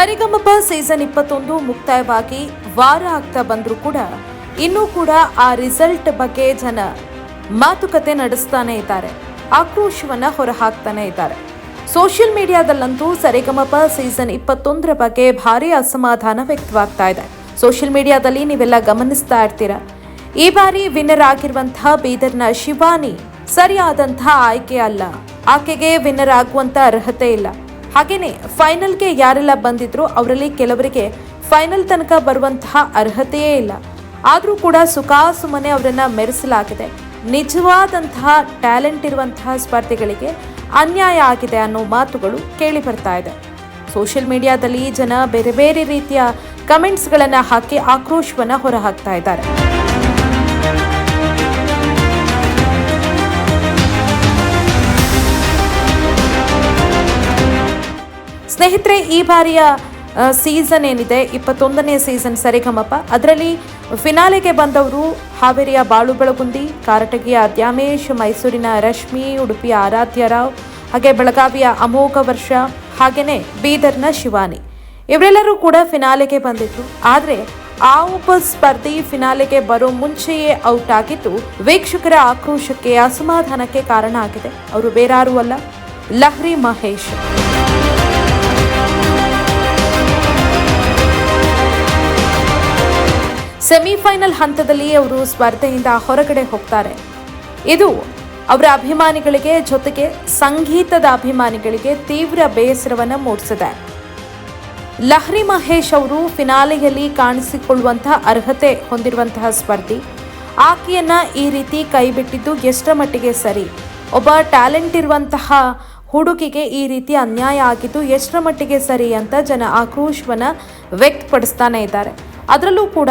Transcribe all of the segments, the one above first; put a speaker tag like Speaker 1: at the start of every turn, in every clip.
Speaker 1: ಸರಿಗಮಪ season ಇಪ್ಪತ್ತೊಂದು ಮುಕ್ತಾಯವಾಗಿ ವಾರ ಆಗ್ತಾ ಬಂದರೂ ಕೂಡ ಇನ್ನೂ ಕೂಡ ಆ ರಿಸಲ್ಟ್ ಬಗ್ಗೆ ಜನ ಮಾತುಕತೆ ನಡೆಸ್ತಾನೆ ಇದ್ದಾರೆ. ಆಕ್ರೋಶವನ್ನ ಹೊರಹಾಕ್ತಾನೆ ಇದ್ದಾರೆ. ಸೋಷಿಯಲ್ ಮೀಡಿಯಾದಲ್ಲಂತೂ ಸರಿಗಮಪ ಸೀಸನ್ ಇಪ್ಪತ್ತೊಂದರ ಬಗ್ಗೆ ಭಾರಿ ಅಸಮಾಧಾನ ವ್ಯಕ್ತವಾಗ್ತಾ ಇದೆ. ಸೋಷಿಯಲ್ ಮೀಡಿಯಾದಲ್ಲಿ ನೀವೆಲ್ಲ ಗಮನಿಸ್ತಾ ಇರ್ತೀರಾ? ಈ ಬಾರಿ ವಿನ್ನರ್ ಆಗಿರುವಂತಹ ಬೀದರ್ನ ಶಿವಾನಿ ಸರಿಯಾದಂತಹ ಆಯ್ಕೆ ಅಲ್ಲ. ಆಕೆಗೆ ವಿನ್ನರ್ ಆಗುವಂತ ಅರ್ಹತೆ ಇಲ್ಲ. ಹಾಗೇನೆ ಫೈನಲ್ಗೆ ಯಾರೆಲ್ಲ ಬಂದಿದ್ರು ಅವರಲ್ಲಿ ಕೆಲವರಿಗೆ ಫೈನಲ್ ತನಕ ಬರುವಂತಹ ಅರ್ಹತೆಯೇ ಇಲ್ಲ. ಆದರೂ ಕೂಡ ಸುಖಾಸುಮನೆ ಅವರನ್ನು ಮೆರೆಸಲಾಗಿದೆ. ನಿಜವಾದಂತಹ ಟ್ಯಾಲೆಂಟ್ ಇರುವಂತಹ ಸ್ಪರ್ಧಿಗಳಿಗೆ ಅನ್ಯಾಯ ಆಗಿದೆ ಅನ್ನೋ ಮಾತುಗಳು ಕೇಳಿ ಬರ್ತಾ ಇದೆ. ಸೋಷಿಯಲ್ ಮೀಡಿಯಾದಲ್ಲಿ ಜನ ಬೇರೆ ಬೇರೆ ರೀತಿಯ ಕಮೆಂಟ್ಸ್ಗಳನ್ನು ಹಾಕಿ ಆಕ್ರೋಶವನ್ನ ಹೊರಹಾಕ್ತಾ ಇದ್ದಾರೆ. ಸ್ನೇಹಿತರೆ, ಈ ಬಾರಿಯ ಸೀಸನ್ ಏನಿದೆ, ಇಪ್ಪತ್ತೊಂದನೇ ಸೀಸನ್ ಸರಿಗಮಪ. ಅದರಲ್ಲಿ ಫಿನಾಲೆಗೆ ಬಂದವರು ಹಾವೇರಿಯ ಬಾಳು ಬೆಳಗುಂದಿ ಕಾರಟಗಿಯ ದ್ಯಾಮೇಶ್, ಮೈಸೂರಿನ ರಶ್ಮಿ ಉಡುಪಿಯ ಆರಾಧ್ಯ ರಾವ್, ಹಾಗೆ ಬೆಳಗಾವಿಯ ಅಮೋಘ ವರ್ಷ ಹಾಗೆಯೇ ಬೀದರ್ನ ಶಿವಾನಿ. ಇವರೆಲ್ಲರೂ ಕೂಡ ಫಿನಾಲೆಗೆ ಬಂದಿದ್ರು. ಆದರೆ, ಆ ಒಬ್ಬ ಸ್ಪರ್ಧಿ ಫಿನಾಲೆಗೆ ಬರೋ ಮುಂಚೆಯೇ ಔಟ್ ಆಗಿದ್ದು, ವೀಕ್ಷಕರ ಆಕ್ರೋಶಕ್ಕೆ ಅಸಮಾಧಾನಕ್ಕೆ ಕಾರಣ ಆಗಿದೆ. ಅವರು ಬೇರಾರೂ ಅಲ್ಲ, ಲಹ್ರಿ ಮಹೇಶ್. ಸೆಮಿಫೈನಲ್ ಹಂತದಲ್ಲಿ ಅವರು ಸ್ಪರ್ಧೆಯಿಂದ ಹೊರಗಡೆ ಹೋಗ್ತಾರೆ. ಇದು ಅವರ ಅಭಿಮಾನಿಗಳಿಗೆ ಜೊತೆಗೆ ಸಂಗೀತದ ಅಭಿಮಾನಿಗಳಿಗೆ ತೀವ್ರ ಬೇಸರವನ್ನು ಮೂಡಿಸಿದೆ. ಲಹರಿ ಮಹೇಶ್ ಅವರು ಫಿನಾಲೆಯಲ್ಲಿ ಕಾಣಿಸಿಕೊಳ್ಳುವಂತಹ ಅರ್ಹತೆ ಹೊಂದಿರುವಂತಹ ಸ್ಪರ್ಧಿ. ಆಕೆಯನ್ನ ಈ ರೀತಿ ಕೈಬಿಟ್ಟಿದ್ದು ಎಷ್ಟರ ಮಟ್ಟಿಗೆ ಸರಿ. ಒಬ್ಬ ಟ್ಯಾಲೆಂಟ್ ಇರುವಂತಹ ಹುಡುಗಿಗೆ ಈ ರೀತಿ ಅನ್ಯಾಯ ಆಗಿದ್ದು ಎಷ್ಟರ ಮಟ್ಟಿಗೆ ಸರಿ ಅಂತ ಜನ ಆಕ್ರೋಶವನ್ನು ವ್ಯಕ್ತಪಡಿಸ್ತಾನೆ ಇದ್ದಾರೆ. ಅದರಲ್ಲೂ ಕೂಡ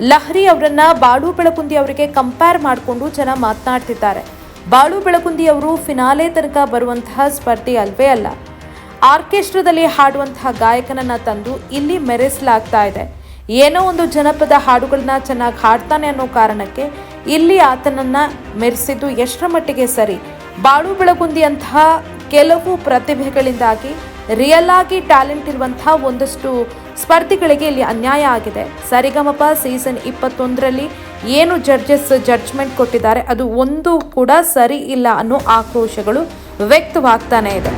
Speaker 1: ಲಹರಿ ಅವರನ್ನ ಬಾಳು ಬೆಳಕುಂದಿ ಅವರಿಗೆ ಕಂಪೇರ್ ಮಾಡಿಕೊಂಡು ಜನ ಮಾತನಾಡ್ತಿದ್ದಾರೆ. ಬಾಳು ಬೆಳಕುಂದಿ ಅವರು ಫಿನಾಲೆ ತನಕ ಬರುವಂತಹ ಸ್ಪರ್ಧಿ ಅಲ್ವೇ ಅಲ್ಲ. ಆರ್ಕೆಸ್ಟ್ರಾದಲ್ಲಿ ಹಾಡುವಂತಹ ಗಾಯಕನನ್ನ ತಂದು ಇಲ್ಲಿ ಮೆರೆಸಲಾಗ್ತಾ ಇದೆ. ಏನೋ ಒಂದು ಜನಪದ ಹಾಡುಗಳನ್ನ ಚೆನ್ನಾಗಿ ಹಾಡ್ತಾನೆ ಅನ್ನೋ ಕಾರಣಕ್ಕೆ ಇಲ್ಲಿ ಆತನನ್ನ ಮೆರೆಸಿದ್ದು ಎಷ್ಟರ ಮಟ್ಟಿಗೆ ಸರಿ. ಬಾಳು ಬೆಳಗುಂದಿ ಅಂತಹ ಕೆಲವು ಪ್ರತಿಭೆಗಳಿಂದಾಗಿ ರಿಯಲ್ ಆಗಿ ಟ್ಯಾಲೆಂಟ್ ಇರುವಂತಹ ಒಂದಷ್ಟು ಸ್ಪರ್ಧಿಗಳಿಗೆ ಇಲ್ಲಿ ಅನ್ಯಾಯ ಆಗಿದೆ. ಸರಿಗಮಪ ಸೀಸನ್ ಇಪ್ಪತ್ತೊಂದರಲ್ಲಿ ಏನು ಜಡ್ಜಸ್ ಜಡ್ಜ್ಮೆಂಟ್ ಕೊಟ್ಟಿದ್ದಾರೆ ಅದು ಒಂದು ಕೂಡ ಸರಿ ಇಲ್ಲ ಅನ್ನೋ ಆಕ್ರೋಶಗಳು ವ್ಯಕ್ತವಾಗ್ತಾನೆ ಇದೆ.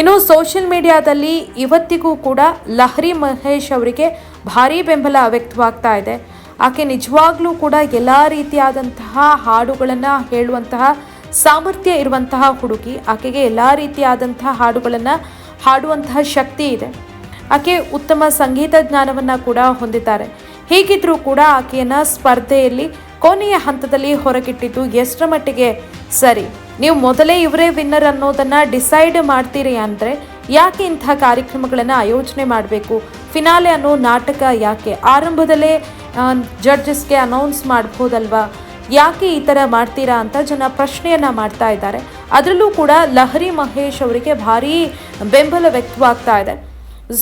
Speaker 1: ಇನ್ನು ಸೋಷಿಯಲ್ ಮೀಡಿಯಾದಲ್ಲಿ ಇವತ್ತಿಗೂ ಕೂಡ ಲಹರಿ ಮಹೇಶ್ ಅವರಿಗೆ ಭಾರೀ ಬೆಂಬಲ ವ್ಯಕ್ತವಾಗ್ತಾ ಇದೆ. ಆಕೆ ನಿಜವಾಗ್ಲೂ ಕೂಡ ಎಲ್ಲ ರೀತಿಯಾದಂತಹ ಹಾಡುಗಳನ್ನು ಹೇಳುವಂತಹ ಸಾಮರ್ಥ್ಯ ಇರುವಂತಹ ಹುಡುಗಿ. ಆಕೆಗೆ ಎಲ್ಲ ರೀತಿಯಾದಂತಹ ಹಾಡುಗಳನ್ನು ಹಾಡುವಂತಹ ಶಕ್ತಿ ಇದೆ. ಆಕೆ ಉತ್ತಮ ಸಂಗೀತ ಜ್ಞಾನವನ್ನು ಕೂಡ ಹೊಂದಿದ್ದಾರೆ. ಹೀಗಿದ್ರೂ ಕೂಡ ಆಕೆಯನ್ನು ಸ್ಪರ್ಧೆಯಲ್ಲಿ ಕೊನೆಯ ಹಂತದಲ್ಲಿ ಹೊರಗಿಟ್ಟಿದ್ದು ಎಷ್ಟರ ಮಟ್ಟಿಗೆ ಸರಿ. ನೀವು ಮೊದಲೇ ಇವರೇ ವಿನ್ನರ್ ಅನ್ನೋದನ್ನ ಡಿಸೈಡ್ ಮಾಡ್ತೀರಿ ಅಂದರೆ ಯಾಕೆ ಇಂಥ ಕಾರ್ಯಕ್ರಮಗಳನ್ನು ಆಯೋಜನೆ ಮಾಡಬೇಕು? ಫಿನಾಲೆ ಅನ್ನೋ ನಾಟಕ ಯಾಕೆ? ಆರಂಭದಲ್ಲೇ ಜಡ್ಜಸ್ಗೆ ಅನೌನ್ಸ್ ಮಾಡ್ಬೋದಲ್ವಾ? ಯಾಕೆ ಈ ಥರ ಮಾಡ್ತೀರಾ ಅಂತ ಜನ ಪ್ರಶ್ನೆಯನ್ನು ಮಾಡ್ತಾ ಇದ್ದಾರೆ. ಅದರಲ್ಲೂ ಕೂಡ ಲಹರಿ ಮಹೇಶ್ ಅವರಿಗೆ ಭಾರೀ ಬೆಂಬಲ ವ್ಯಕ್ತವಾಗ್ತಾ ಇದೆ.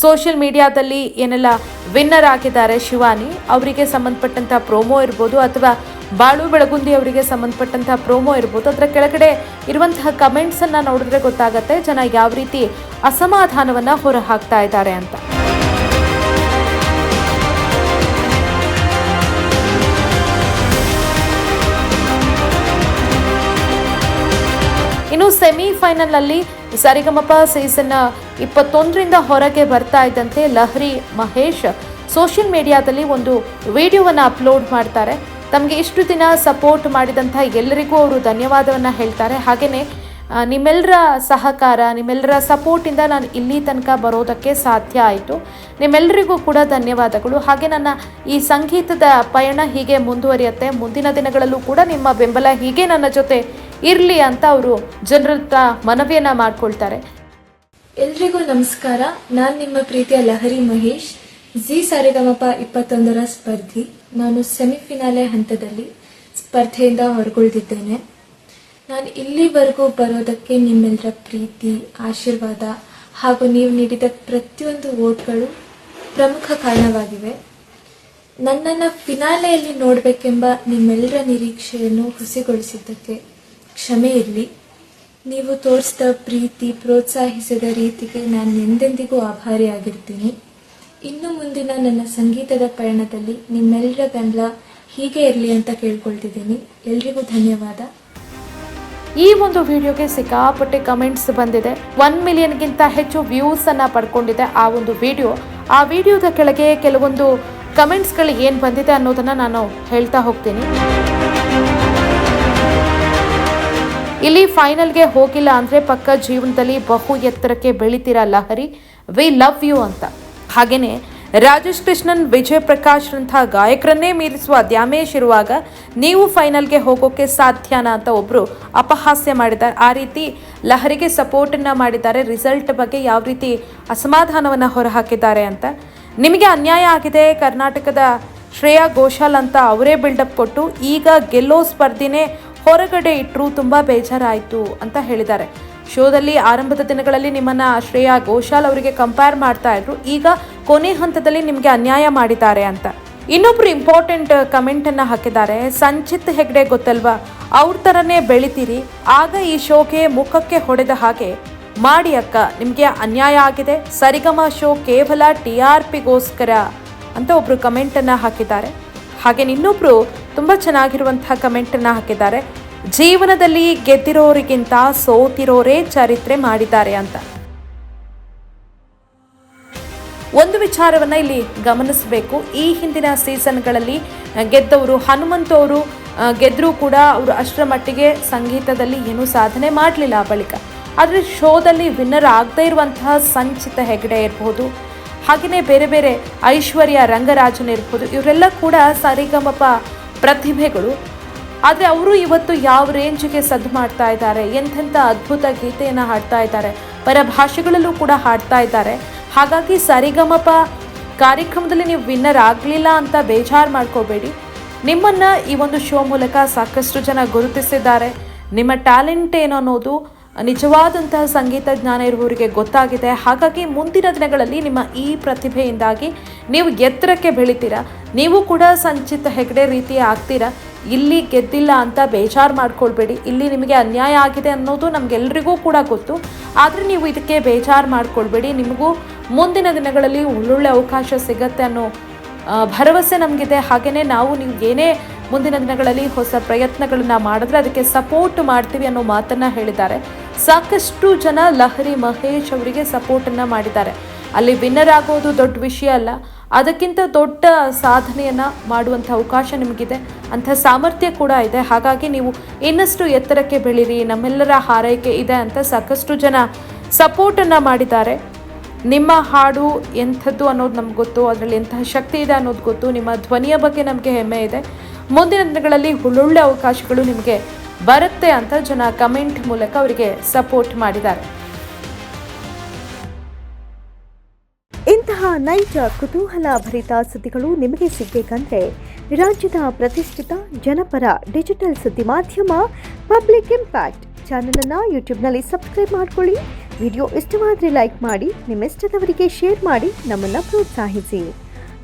Speaker 1: ಸೋಷಿಯಲ್ ಮೀಡಿಯಾದಲ್ಲಿ ಏನೆಲ್ಲ ವಿನ್ನರ್ ಆಗಿದ್ದಾರೆ ಶಿವಾನಿ, ಅವರಿಗೆ ಸಂಬಂಧಪಟ್ಟಂಥ ಪ್ರೋಮೋ ಇರ್ಬೋದು ಅಥವಾ ಬಾಳು ಬೆಳಗುಂದಿ ಅವರಿಗೆ ಸಂಬಂಧಪಟ್ಟಂಥ ಪ್ರೋಮೋ ಇರ್ಬೋದು, ಅದರ ಕೆಳಗಡೆ ಇರುವಂತಹ ಕಮೆಂಟ್ಸನ್ನು ನೋಡಿದ್ರೆ ಗೊತ್ತಾಗತ್ತೆ ಜನ ಯಾವ ರೀತಿ ಅಸಮಾಧಾನವನ್ನು ಹೊರಹಾಕ್ತಾ ಇದ್ದಾರೆ ಅಂತ. ಸೆಮಿಫೈನಲ್ ಅಲ್ಲಿ ಸರಿಗಮಪ ಸೀಸನ್ ಇಪ್ಪತ್ತೊಂದರಿಂದ ಹೊರಗೆ ಬರ್ತಾ ಇದ್ದಂತೆ ಲಹರಿ ಮಹೇಶ್ ಸೋಷಿಯಲ್ ಮೀಡಿಯಾದಲ್ಲಿ ಒಂದು ವಿಡಿಯೋವನ್ನು ಅಪ್ಲೋಡ್ ಮಾಡ್ತಾರೆ. ತಮಗೆ ಇಷ್ಟು ದಿನ ಸಪೋರ್ಟ್ ಮಾಡಿದಂತಹ ಎಲ್ಲರಿಗೂ ಅವರು ಧನ್ಯವಾದವನ್ನು ಹೇಳ್ತಾರೆ. ಹಾಗೆಯೇ ನಿಮ್ಮೆಲ್ಲರ ಸಹಕಾರ ನಿಮ್ಮೆಲ್ಲರ ಸಪೋರ್ಟಿಂದ ನಾನು ಇಲ್ಲಿ ತನಕ ಬರೋದಕ್ಕೆ ಸಾಧ್ಯ ಆಯಿತು. ನಿಮ್ಮೆಲ್ಲರಿಗೂ ಕೂಡ ಧನ್ಯವಾದಗಳು. ಹಾಗೆ ನನ್ನ ಈ ಸಂಗೀತದ ಪಯಣ ಹೀಗೆ ಮುಂದುವರಿಯುತ್ತೆ. ಮುಂದಿನ ದಿನಗಳಲ್ಲೂ ಕೂಡ ನಿಮ್ಮ ಬೆಂಬಲ ಹೀಗೆ ನನ್ನ ಜೊತೆ ಇರಲಿ ಅಂತ ಅವರು ಜನರ ಹತ್ರ ಮನವಿಯನ್ನ ಮಾಡ್ಕೊಳ್ತಾರೆ.
Speaker 2: ಎಲ್ರಿಗೂ ನಮಸ್ಕಾರ. ನಾನು ನಿಮ್ಮ ಪ್ರೀತಿಯ ಲಹರಿ ಮಹೇಶ್. ಜಿ ಸಾರೆಗಮಪ ಇಪ್ಪತ್ತೊಂದರ ಸ್ಪರ್ಧಿ. ನಾನು ಸೆಮಿಫಿನಾಲೆ ಹಂತದಲ್ಲಿ ಸ್ಪರ್ಧೆಯಿಂದ ಹೊರಗುಳಿದಿದ್ದೇನೆ. ನಾನು ಇಲ್ಲಿವರೆಗೂ ಬರೋದಕ್ಕೆ ನಿಮ್ಮೆಲ್ಲರ ಪ್ರೀತಿ, ಆಶೀರ್ವಾದ ಹಾಗೂ ನೀವು ನೀಡಿದ ಪ್ರತಿಯೊಂದು ಓಟ್ಗಳು ಪ್ರಮುಖ ಕಾರಣವಾಗಿವೆ. ನನ್ನನ್ನು ಫಿನಾಲೆಯಲ್ಲಿ ನೋಡಬೇಕೆಂಬ ನಿಮ್ಮೆಲ್ಲರ ನಿರೀಕ್ಷೆಯನ್ನು ಹುಸಿಗೊಳಿಸಿದ್ದಕ್ಕೆ ಕ್ಷಮೆ ಇರಲಿ. ನೀವು ತೋರಿಸಿದ ಪ್ರೀತಿ, ಪ್ರೋತ್ಸಾಹಿಸಿದ ರೀತಿಗೆ ನಾನು ಎಂದೆಂದಿಗೂ ಆಭಾರಿಯಾಗಿರ್ತೀನಿ ಇನ್ನು ಮುಂದಿನ ನನ್ನ ಸಂಗೀತದ ಪಯಣದಲ್ಲಿ ನಿಮ್ಮೆಲ್ಲರ ಬೆಂಬಲ ಹೀಗೆ ಇರಲಿ ಅಂತ ಕೇಳ್ಕೊಳ್ತಿದ್ದೀನಿ. ಎಲ್ರಿಗೂ ಧನ್ಯವಾದ.
Speaker 1: ಈ ಒಂದು ವಿಡಿಯೋಗೆ ಸಿಕ್ಕಾಪಟ್ಟೆ ಕಮೆಂಟ್ಸ್ ಬಂದಿದೆ. ಒನ್ ಮಿಲಿಯನ್ಗಿಂತ ಹೆಚ್ಚು ವ್ಯೂಸ್ ಅನ್ನ ಪಡ್ಕೊಂಡಿದೆ ಆ ಒಂದು ವಿಡಿಯೋ. ಆ ವಿಡಿಯೋದ ಕೆಳಗೆ ಕೆಲವೊಂದು ಕಮೆಂಟ್ಸ್ಗಳು ಏನು ಬಂದಿದೆ ಅನ್ನೋದನ್ನ ನಾನು ಹೇಳ್ತಾ ಹೋಗ್ತೀನಿ. ಇಲ್ಲಿ ಫೈನಲ್ಗೆ ಹೋಗಿಲ್ಲ ಅಂದರೆ ಪಕ್ಕ ಜೀವನದಲ್ಲಿ ಬಹು ಎತ್ತರಕ್ಕೆ ಬೆಳಿತೀರಾ ಲಹರಿ? ವಿ ಲವ್ ಯು ಅಂತ. ಹಾಗೆಯೇ ರಾಜೇಶ್ ಕೃಷ್ಣನ್ ವಿಜಯ್ ಪ್ರಕಾಶ್ ರಂತಹ ಗಾಯಕರನ್ನೇ ಮೀರಿಸುವ ದ್ಯಾಮೇಶ್ ಇರುವಾಗ ನೀವು ಫೈನಲ್ಗೆ ಹೋಗೋಕ್ಕೆ ಸಾಧ್ಯನಾ ಅಂತ ಒಬ್ರು ಅಪಹಾಸ್ಯ ಮಾಡಿದ್ದಾರೆ. ಆ ರೀತಿ ಲಹರಿಗೆ ಸಪೋರ್ಟನ್ನು ಮಾಡಿದ್ದಾರೆ. ರಿಸಲ್ಟ್ ಬಗ್ಗೆ ಯಾವ ರೀತಿ ಅಸಮಾಧಾನವನ್ನು ಹೊರಹಾಕಿದ್ದಾರೆ ಅಂತ. ನಿಮಗೆ ಅನ್ಯಾಯ ಆಗಿದೆ. ಕರ್ನಾಟಕದ ಶ್ರೇಯಾ ಘೋಷಾಲ್ ಅಂತ ಅವರೇ ಬಿಲ್ಡಪ್ ಕೊಟ್ಟು ಈಗ ಗೆಲ್ಲೋ ಸ್ಪರ್ಧಿನೇ ಹೊರಗಡೆ ಇಟ್ಟರು ತುಂಬ ಬೇಜಾರಾಯಿತು ಅಂತ ಹೇಳಿದ್ದಾರೆ. ಶೋದಲ್ಲಿ ಆರಂಭದ ದಿನಗಳಲ್ಲಿ ನಿಮ್ಮನ್ನ ಶ್ರೇಯಾ ಘೋಷಾಲ್ ಅವರಿಗೆ ಕಂಪೇರ್ ಮಾಡ್ತಾ ಇದ್ರು. ಈಗ ಕೊನೆ ಹಂತದಲ್ಲಿ ನಿಮಗೆ ಅನ್ಯಾಯ ಮಾಡಿದ್ದಾರೆ ಅಂತ. ಇನ್ನೊಬ್ರು ಇಂಪಾರ್ಟೆಂಟ್ ಕಮೆಂಟನ್ನು ಹಾಕಿದ್ದಾರೆ. ಸಂಚಿತ್ ಹೆಗ್ಡೆ ಗೊತ್ತಲ್ವಾ? ಅವ್ರ ಥರನೇ ಬೆಳಿತೀರಿ. ಆಗ ಈ ಶೋಗೆ ಮುಖಕ್ಕೆ ಹೊಡೆದ ಹಾಗೆ ಮಾಡಿ ಅಕ್ಕ, ನಿಮಗೆ ಅನ್ಯಾಯ ಆಗಿದೆ. ಸರಿಗಮ ಶೋ ಕೇವಲ ಟಿ ಆರ್ ಪಿಗೋಸ್ಕರ ಅಂತ ಒಬ್ರು ಕಮೆಂಟನ್ನು ಹಾಕಿದ್ದಾರೆ. ಹಾಗೆ ಇನ್ನೊಬ್ರು ತುಂಬಾ ಚೆನ್ನಾಗಿರುವಂತಹ ಕಮೆಂಟ್ ಅನ್ನ ಹಾಕಿದ್ದಾರೆ. ಜೀವನದಲ್ಲಿ ಗೆದ್ದಿರೋರಿಗಿಂತ ಸೋತಿರೋರೇ ಚರಿತ್ರೆ ಮಾಡಿದ್ದಾರೆ ಅಂತ. ಒಂದು ವಿಚಾರವನ್ನ ಇಲ್ಲಿ ಗಮನಿಸಬೇಕು. ಈ ಹಿಂದಿನ ಸೀಸನ್ಗಳಲ್ಲಿ ಗೆದ್ದವರು ಹನುಮಂತ ಅವರು ಗೆದ್ದರೂ ಕೂಡ ಅವರು ಅಷ್ಟರ ಮಟ್ಟಿಗೆ ಸಂಗೀತದಲ್ಲಿ ಏನೂ ಸಾಧನೆ ಮಾಡಲಿಲ್ಲ ಬಳಿಕ. ಆದರೆ ಶೋದಲ್ಲಿ ವಿನ್ನರ್ ಆಗದೇ ಇರುವಂತಹ ಸಂಚಿತ ಹೆಗಡೆ ಇರಬಹುದು ಹಾಗೆಯೇ ಬೇರೆ ಬೇರೆ ಐಶ್ವರ್ಯ ರಂಗರಾಜನ್ ಇರ್ಬೋದು, ಇವರೆಲ್ಲ ಕೂಡ ಸರಿಗಮಪ ಪ್ರತಿಭೆಗಳು. ಆದರೆ ಅವರು ಇವತ್ತು ಯಾವ ರೇಂಜ್ಗೆ ಸದ್ದು ಮಾಡ್ತಾ ಇದ್ದಾರೆ, ಎಂಥೆಂಥ ಅದ್ಭುತ ಗೀತೆಯನ್ನು ಹಾಡ್ತಾ ಇದ್ದಾರೆ, ಪರಭಾಷೆಗಳಲ್ಲೂ ಕೂಡ ಹಾಡ್ತಾ ಇದ್ದಾರೆ. ಹಾಗಾಗಿ ಸರಿಗಮಪ ಕಾರ್ಯಕ್ರಮದಲ್ಲಿ ನೀವು ವಿನ್ನರ್ ಆಗಲಿಲ್ಲ ಅಂತ ಬೇಜಾರು ಮಾಡ್ಕೋಬೇಡಿ. ನಿಮ್ಮನ್ನು ಈ ಒಂದು ಶೋ ಮೂಲಕ ಸಾಕಷ್ಟು ಜನ ಗುರುತಿಸಿದ್ದಾರೆ. ನಿಮ್ಮ ಟ್ಯಾಲೆಂಟ್ ಏನು ಅನ್ನೋದು ನಿಜವಾದಂತಹ ಸಂಗೀತ ಜ್ಞಾನ ಇರುವವರಿಗೆ ಗೊತ್ತಾಗಿದೆ. ಹಾಗಾಗಿ ಮುಂದಿನ ದಿನಗಳಲ್ಲಿ ನಿಮ್ಮ ಈ ಪ್ರತಿಭೆಯಿಂದಾಗಿ ನೀವು ಎತ್ತರಕ್ಕೆ ಬೆಳಿತೀರಾ? ನೀವು ಕೂಡ ಸಂಚಿತ ಹೆಗಡೆ ರೀತಿ ಆಗ್ತೀರಾ? ಇಲ್ಲಿ ಗೆದ್ದಿಲ್ಲ ಅಂತ ಬೇಜಾರು ಮಾಡ್ಕೊಳ್ಬೇಡಿ. ಇಲ್ಲಿ ನಿಮಗೆ ಅನ್ಯಾಯ ಆಗಿದೆ ಅನ್ನೋದು ನಮಗೆಲ್ಲರಿಗೂ ಕೂಡ ಗೊತ್ತು. ಆದರೆ ನೀವು ಇದಕ್ಕೆ ಬೇಜಾರು ಮಾಡ್ಕೊಳ್ಬೇಡಿ. ನಿಮಗೂ ಮುಂದಿನ ದಿನಗಳಲ್ಲಿ ಒಳ್ಳೊಳ್ಳೆ ಅವಕಾಶ ಸಿಗತ್ತೆ ಅನ್ನೋ ಭರವಸೆ ನಮಗಿದೆ. ಹಾಗೆಯೇ ನಾವು ನೀವು ಏನೇ ಮುಂದಿನ ದಿನಗಳಲ್ಲಿ ಹೊಸ ಪ್ರಯತ್ನಗಳನ್ನು ಮಾಡಿದ್ರೆ ಅದಕ್ಕೆ ಸಪೋರ್ಟ್ ಮಾಡ್ತೀವಿ ಅನ್ನೋ ಮಾತನ್ನು ಹೇಳಿದ್ದಾರೆ. ಸಾಕಷ್ಟು ಜನ ಲಹರಿ ಮಹೇಶ್ ಅವರಿಗೆ ಸಪೋರ್ಟನ್ನು ಮಾಡಿದ್ದಾರೆ. ಅಲ್ಲಿ ವಿನ್ನರ್ ಆಗೋದು ದೊಡ್ಡ ವಿಷಯ ಅಲ್ಲ. ಅದಕ್ಕಿಂತ ದೊಡ್ಡ ಸಾಧನೆಯನ್ನ ಮಾಡುವಂಥ ಅವಕಾಶ ನಿಮಗಿದೆ. ಅಂಥ ಸಾಮರ್ಥ್ಯ ಕೂಡ ಇದೆ. ಹಾಗಾಗಿ ನೀವು ಇನ್ನಷ್ಟು ಎತ್ತರಕ್ಕೆ ಬೆಳೀರಿ. ನಮ್ಮೆಲ್ಲರ ಹಾರೈಕೆ ಇದೆ ಅಂತ ಸಾಕಷ್ಟು ಜನ ಸಪೋರ್ಟನ್ನು ಮಾಡಿದ್ದಾರೆ. ನಿಮ್ಮ ಹಾಡು ಎಂಥದ್ದು ಅನ್ನೋದು ನಮ್ಗೆ ಗೊತ್ತು. ಅದರಲ್ಲಿ ಎಂತಹ ಶಕ್ತಿ ಇದೆ ಅನ್ನೋದು ಗೊತ್ತು. ನಿಮ್ಮ ಧ್ವನಿಯ ಬಗ್ಗೆ ನಮಗೆ ಹೆಮ್ಮೆ ಇದೆ. ಮುಂದಿನ ದಿನಗಳಲ್ಲಿ ಒಳ್ಳೊಳ್ಳೆ ಅವಕಾಶಗಳು ನಿಮಗೆ ಬರುತ್ತೆ ಅಂತ ಜನ ಕಮೆಂಟ್ ಮೂಲಕ ಅವರಿಗೆ ಸಪೋರ್ಟ್ ಮಾಡಿದ್ದಾರೆ.
Speaker 3: ಇಂತಹ ನೈಜ, ಕುತೂಹಲ ಭರಿತ ಸುದ್ದಿಗಳು ನಿಮಗೆ ಸಿಗಬೇಕಂದ್ರೆ ರಾಜ್ಯದ ಪ್ರತಿಷ್ಠಿತ ಜನಪರ ಡಿಜಿಟಲ್ ಸುದ್ದಿ ಮಾಧ್ಯಮ ಪಬ್ಲಿಕ್ ಇಂಪ್ಯಾಕ್ಟ್ ಚಾನಲನ್ನು ಯೂಟ್ಯೂಬ್ನಲ್ಲಿ ಸಬ್ಸ್ಕ್ರೈಬ್ ಮಾಡ್ಕೊಳ್ಳಿ. ವಿಡಿಯೋ ಇಷ್ಟವಾದರೆ ಲೈಕ್ ಮಾಡಿ, ನಿಮ್ಮಿಷ್ಟದವರಿಗೆ ಶೇರ್ ಮಾಡಿ, ನಮ್ಮನ್ನು ಪ್ರೋತ್ಸಾಹಿಸಿ.